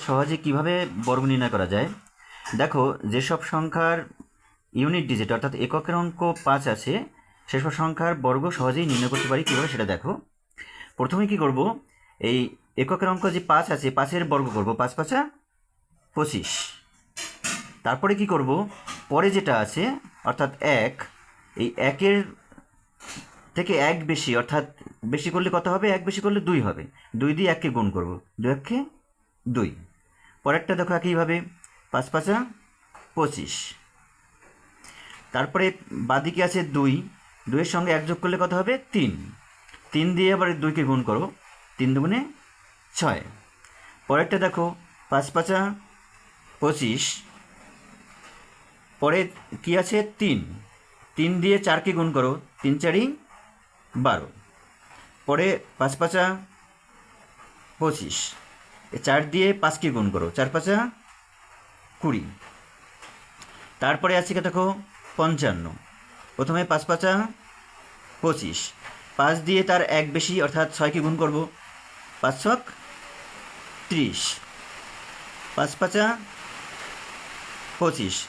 সহজে কীভাবে বর্গ নির্ণয় করা যায়? দেখো, যেসব সংখ্যার ইউনিট ডিজিট অর্থাৎ এককের অঙ্ক পাঁচ আছে, সেসব সংখ্যার বর্গ সহজেই নির্ণয় করতে পারি কীভাবে সেটা দেখো। প্রথমে কি করব? এই এককের অঙ্ক যে পাঁচ আছে, পাঁচের বর্গ করব, পাঁচ পাঁচা পঁচিশ। তারপরে কি করব? পরে যেটা আছে, অর্থাৎ এক, এই একের থেকে এক বেশি, অর্থাৎ বেশি করলে কত হবে? এক বেশি করলে দুই হবে। দুই দিয়ে এককে গুণ করব। দুই এককে দুই। পরেরটা দেখো একইভাবে পাঁচ পাঁচা পঁচিশ। তারপরে বাদিকে আছে দুই, দুইয়ের সঙ্গে এক যোগ করলে কত হবে? তিন। তিন দিয়ে আবার দুইকে গুণ করো, তিন দুগুণে ছয়। পরেরটা দেখো, পাঁচ পাঁচা পঁচিশ। পরে কি আছে? তিন। তিন দিয়ে চারকে গুণ করো, তিন চারি বারো। পরে পাঁচ পাঁচা পঁচিশ। চার দিয়ে পাঁচকে গুণ করো। চার পাঁচা কুড়ি। তারপরে আছে কি দেখো? পঞ্চান্ন। প্রথমে পাঁচ পাঁচা পঁচিশ। পাঁচ দিয়ে তার এক বেশি, অর্থাৎ ছয়কে গুণ করব। পাঁচ ছক ত্রিশ। পাঁচ পাঁচা পঁচিশ।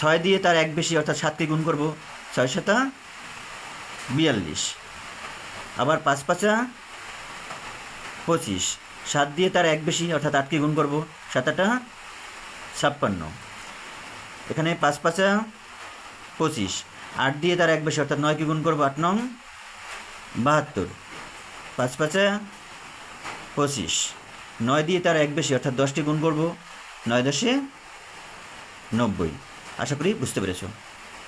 ছয় দিয়ে তার এক বেশি, অর্থাৎ সাতকে গুণ করব। ছয় সাতা বিয়াল্লিশ। আবার পাঁচ পাঁচা পঁচিশ। সাত দিয়ে তার এক বেশি, অর্থাৎ আটকে গুণ করব। সাত আটা ছাপ্পান্ন। এখানে পাঁচ পাঁচা পঁচিশ। আট দিয়ে তার এক বেশি, অর্থাৎ নয়কে গুণ করব আট নং বাহাত্তর। পাঁচ পাঁচা, পঁচিশ। নয় দিয়ে তার এক বেশি, অর্থাৎ দশটি গুণ করব, নয় দশে নব্বই। আশা করি বুঝতে পেরেছ।